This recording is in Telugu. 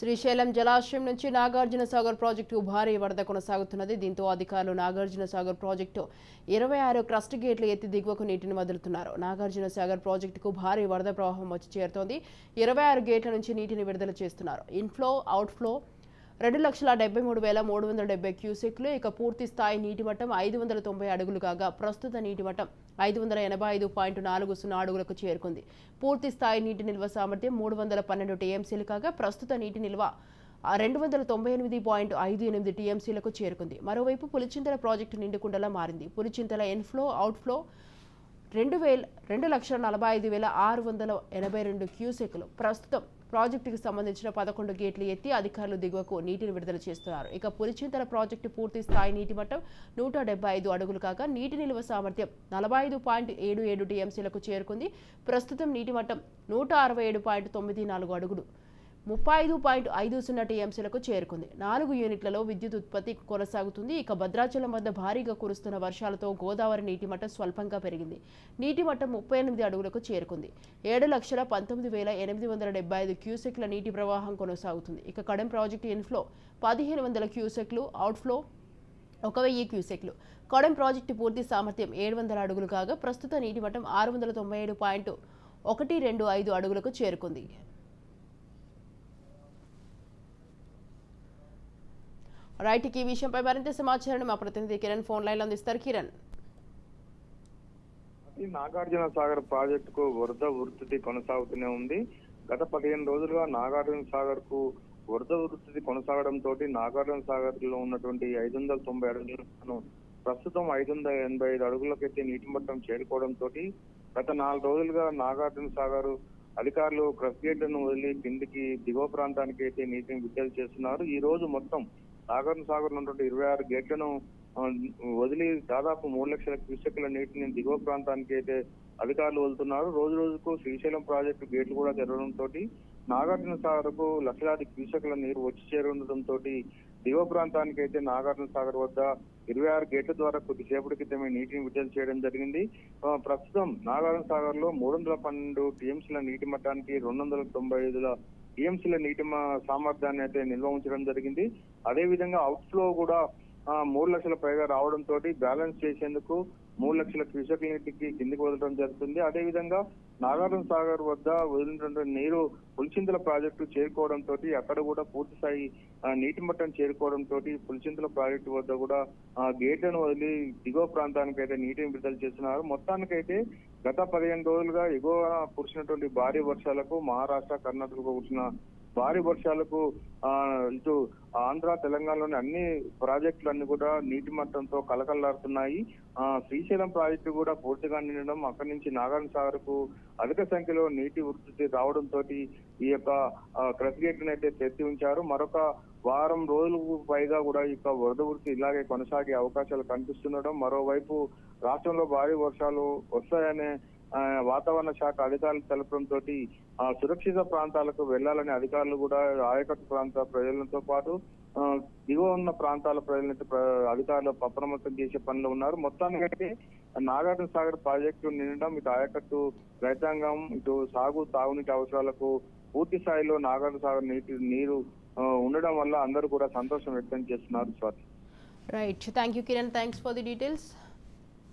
శ్రీశైలం జలాశయం నుంచి నాగార్జున సాగర్ ప్రాజెక్టు భారీ వరద కొనసాగుతున్నది. దీంతో అధికారులు నాగార్జున సాగర్ ప్రాజెక్టు ఇరవై ఆరు క్రస్ట్ గేట్లు ఎత్తి దిగువకు నీటిని వదులుతున్నారు. నాగార్జున సాగర్ ప్రాజెక్టుకు భారీ వరద ప్రవాహం వచ్చి చేరుతోంది. ఇరవై ఆరు గేట్ల నుంచి నీటిని విడుదల చేస్తున్నారు. ఇన్ఫ్లో అవుట్ఫ్లో రెండు లక్షల డెబ్బై మూడు వేల మూడు వందల డెబ్బై క్యూసెక్లు ఇక పూర్తి స్థాయి నీటి మట్టం ఐదు వందల తొంభై అడుగులు కాగా ప్రస్తుత నీటి మట్టం ఐదు వందల ఎనభై ఐదు పాయింట్ నాలుగు సున్నా అడుగులకు చేరుకుంది. పూర్తి స్థాయి నీటి నిల్వ సామర్థ్యం మూడు వందల పన్నెండు టీఎంసీలు కాగా ప్రస్తుత నీటి నిల్వ రెండు వందల తొంభై ఎనిమిది పాయింట్ ఐదు ఎనిమిది టీఎంసీలకు చేరుకుంది. మరోవైపు పులిచింతల ప్రాజెక్టు నిండుకుండలా మారింది. పులిచింతల ఇన్ఫ్లో అవుట్ఫ్లో రెండు వేల రెండు లక్షల నలభై ఐదు వేల ఆరు వందల ఎనభై రెండు క్యూసెక్లు ప్రస్తుతం ప్రాజెక్టుకు సంబంధించిన పదకొండు గేట్లు ఎత్తి అధికారులు దిగువకు నీటిని విడుదల చేస్తున్నారు. ఇక పులిచింతల ప్రాజెక్టు పూర్తి స్థాయి నీటి మట్టం నూట డెబ్బై ఐదు అడుగులు కాగా నీటి నిల్వ సామర్థ్యం నలభై ఐదు పాయింట్ ఏడు ఏడు టీఎంసీలకు చేరుకుంది. ప్రస్తుతం నీటి మట్టం నూట అరవై ఏడు పాయింట్ తొమ్మిది నాలుగు అడుగులు. ముప్పై ఐదు పాయింట్ ఐదు సున్నా టీఎంసీలకు చేరుకుంది. నాలుగు యూనిట్లలో విద్యుత్ ఉత్పత్తి కొనసాగుతుంది. ఇక భద్రాచలం వద్ద భారీగా కురుస్తున్న వర్షాలతో గోదావరి నీటి మట్టం స్వల్పంగా పెరిగింది. నీటి మట్టం ముప్పై ఎనిమిది అడుగులకు చేరుకుంది. ఏడు లక్షల పంతొమ్మిది వేల ఎనిమిది వందల డెబ్బై ఐదు క్యూసెక్ల నీటి ప్రవాహం కొనసాగుతుంది. ఇక కడెం ప్రాజెక్టు ఇన్ఫ్లో పదిహేను వందల క్యూసెక్లు అవుట్ఫ్లో ఒక వెయ్యి క్యూసెక్లు. కొడెం ప్రాజెక్టు పూర్తి సామర్థ్యం ఏడు వందల అడుగులు కాగా ప్రస్తుత నీటి మట్టం ఆరు వందల తొంభై ఏడు పాయింట్ ఒకటి రెండు ఐదు అడుగులకు చేరుకుంది. రైట్ ఈ విషయంపై మరింత సమాచారాన్ని మా ప్రతినిధి కిరణ్ ఫోన్ లైన్లో అందిస్తారు. కిరణ్. ఈ నాగార్జున సాగర్ ప్రాజెక్టుకు వరద ఉధృతి కొనసాగుతూనే ఉంది. గత పదిహేను రోజులుగా నాగార్జున సాగర్కు వరద ఉధృతి కొనసాగడం తోటి నాగార్జున సాగర్లో ఉన్నటువంటి ఐదు వందల తొంభై అడుగులను ప్రస్తుతం ఐదు వందల ఎనభై ఐదు అడుగులకైతే నీటి మట్టం చేరుకోవడంతో గత నాలుగు రోజులుగా నాగార్జున సాగర్ అధికారులు క్రస్ గేట్లను వదిలి కిందికి దిగువ ప్రాంతానికి అయితే నీటిని విడుదల చేస్తున్నారు. ఈ రోజు మొత్తం సాగర్ సాగర్ ఉన్నటువంటి ఇరవై ఆరు గేట్లను వదిలి దాదాపు మూడు లక్షల క్యూసెక్ల నీటిని దిగువ ప్రాంతానికి అయితే అధికారులు వెళ్తున్నారు రోజు రోజుకు శ్రీశైలం ప్రాజెక్టు గేట్లు కూడా తెరవడంతో నాగార్జున సాగర్కు లక్షలాది క్యూసెక్ల నీరు వచ్చి చేరుండటంతో దిగువ ప్రాంతానికి అయితే నాగార్జున సాగర్ వద్ద ఇరవై ఆరు గేట్ల ద్వారా కొద్దిసేపటి క్రితమే నీటిని విడుదల చేయడం జరిగింది. ప్రస్తుతం నాగార్జున సాగర్లో మూడు వందల పన్నెండు టీఎంసీల నీటి మట్టానికి రెండు వందల తొంభై ఐదుల టీఎంసీల నీటి సామర్థ్యాన్ని అయితే నిల్వ ఉంచడం జరిగింది. అదేవిధంగా అవుట్ ఫ్లో కూడా మూడు లక్షల పైగా రావడంతో బ్యాలెన్స్ చేసేందుకు మూడు లక్షల క్యూసెక్ నీటికి కిందికి వదలడం జరుగుతుంది. అదే విధంగా నాగార్జున సాగర్ వద్ద వదిలినటువంటి నీరు పులిచింతల ప్రాజెక్టు చేరుకోవడంతో అక్కడ కూడా పూర్తి స్థాయి నీటి మట్టం చేరుకోవడంతో పులిచింతల ప్రాజెక్టు వద్ద కూడా గేట్లను వదిలి దిగువ ప్రాంతానికి అయితే నీటిని విడుదల చేస్తున్నారు. మొత్తానికైతే గత పదిహేను రోజులుగా ఎగువ కురిసినటువంటి భారీ వర్షాలకు మహారాష్ట్ర కర్ణాటకకు కురిసిన భారీ వర్షాలకు ఆ ఇటు ఆంధ్ర తెలంగాణలోని అన్ని ప్రాజెక్టులు అన్ని కూడా నీటి మట్టంతో కలకల్లాడుతున్నాయి ఆ శ్రీశైలం ప్రాజెక్టు కూడా పూర్తిగా నిండడం అక్కడి నుంచి నాగార్జున సాగర్కు అధిక సంఖ్యలో నీటి వృద్ధి రావడంతో ఈ యొక్క క్రస్ అయితే తెచ్చి ఉంచారు. మరొక వారం రోజులకు పైగా కూడా ఈ యొక్క వరద వృత్తి ఇలాగే కొనసాగే అవకాశాలు కనిపిస్తుండడం మరోవైపు రాష్ట్రంలో భారీ వర్షాలు వస్తాయనే వాతావరణ శాఖ అధికారులు తెలపడంతో సురక్షిత ప్రాంతాలకు వెళ్ళాలని అధికారులు కూడా ఆయకట్టు ప్రాంత ప్రజలతో పాటు దిగువ ఉన్న ప్రాంతాల ప్రజలను అధికారులు అప్రమత్తం చేసే పనిలో ఉన్నారు. మొత్తానికైతే నాగార్జున సాగర్ ప్రాజెక్టు నిండడం ఇటు ఆయకట్టు రైతాంగం ఇటు సాగు తాగునీటి అవసరాలకు పూర్తి స్థాయిలో నాగార్జున సాగర్ నీటి నీరు ఉండడం వల్ల అందరూ కూడా సంతోషం వ్యక్తం చేస్తున్నారు Swathi right thank you Kiran thanks for the details